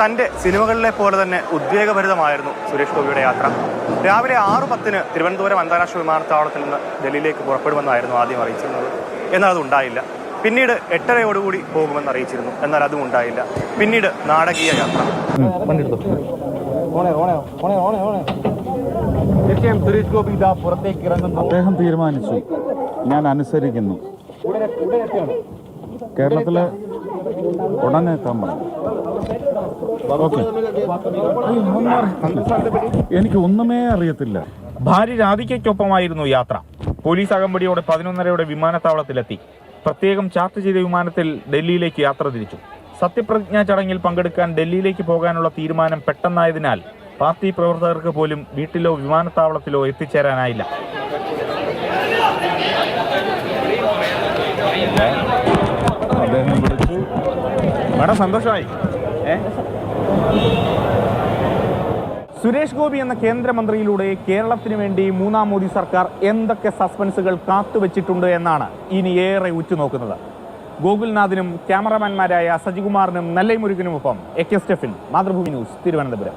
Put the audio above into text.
തന്റെ സിനിമകളിലെ പോലെ തന്നെ ഉദ്വേഗഭരിതമായിരുന്നു സുരേഷ് ഗോപിയുടെ യാത്ര. രാവിലെ ആറ് പത്തിന് തിരുവനന്തപുരം അന്താരാഷ്ട്ര വിമാനത്താവളത്തിൽ നിന്ന് ഡൽഹിയിലേക്ക് പുറപ്പെടുമെന്നായിരുന്നു ആദ്യം അറിയിച്ചിരുന്നത്. എന്നാൽ അത് ഉണ്ടായില്ല. പിന്നീട് എട്ടരയോടുകൂടി പോകുമെന്ന് അറിയിച്ചിരുന്നു. എന്നാൽ അതും ഉണ്ടായില്ല. പിന്നീട് നാടകീയ യാത്ര. തീർച്ചയായും സുരേഷ് ഗോപി ഇതാ പുറത്തേക്ക് ഇറങ്ങുന്നു. അദ്ദേഹം തീരുമാനിച്ചു. ഞാൻ അനുസരിക്കുന്നു. കേരളത്തിലെ ഉടനെ എത്താൻ പറഞ്ഞു ഓക്കെ. എനിക്ക് ഒന്നുമേ അറിയത്തില്ല. ഭാര്യ രാധികയ്ക്കൊപ്പമായിരുന്നു യാത്ര. പോലീസ് അകമ്പടിയോടെ പതിനൊന്നരയോടെ വിമാനത്താവളത്തിലെത്തി. പ്രത്യേകം ചാർട്ട് ചെയ്ത വിമാനത്തിൽ ഡൽഹിയിലേക്ക് യാത്ര തിരിച്ചു. സത്യപ്രതിജ്ഞാ ചടങ്ങിൽ പങ്കെടുക്കാൻ ഡൽഹിയിലേക്ക് പോകാനുള്ള തീരുമാനം പെട്ടെന്നായതിനാൽ പാർട്ടി പ്രവർത്തകർക്ക് പോലും വീട്ടിലോ വിമാനത്താവളത്തിലോ എത്തിച്ചേരാനായില്ല അദ്ദേഹം വിളിച്ചു വളരെ സന്തോഷമായി. സുരേഷ് ഗോപി എന്ന കേന്ദ്രമന്ത്രിയിലൂടെ കേരളത്തിന് വേണ്ടി മൂന്നാം മോദി സർക്കാർ എന്തൊക്കെ സസ്പെൻസുകൾ കാത്തുവച്ചിട്ടുണ്ട് എന്നാണ് ഇനി ഏറെ ഉറ്റുനോക്കുന്നത്. ഗോകുൽനാഥിനും ക്യാമറമാൻമാരായ സജികുമാറിനും Nellai മുരുകനുമൊപ്പം A K Stephin Mathrubhumi news Thiruvananthapuram.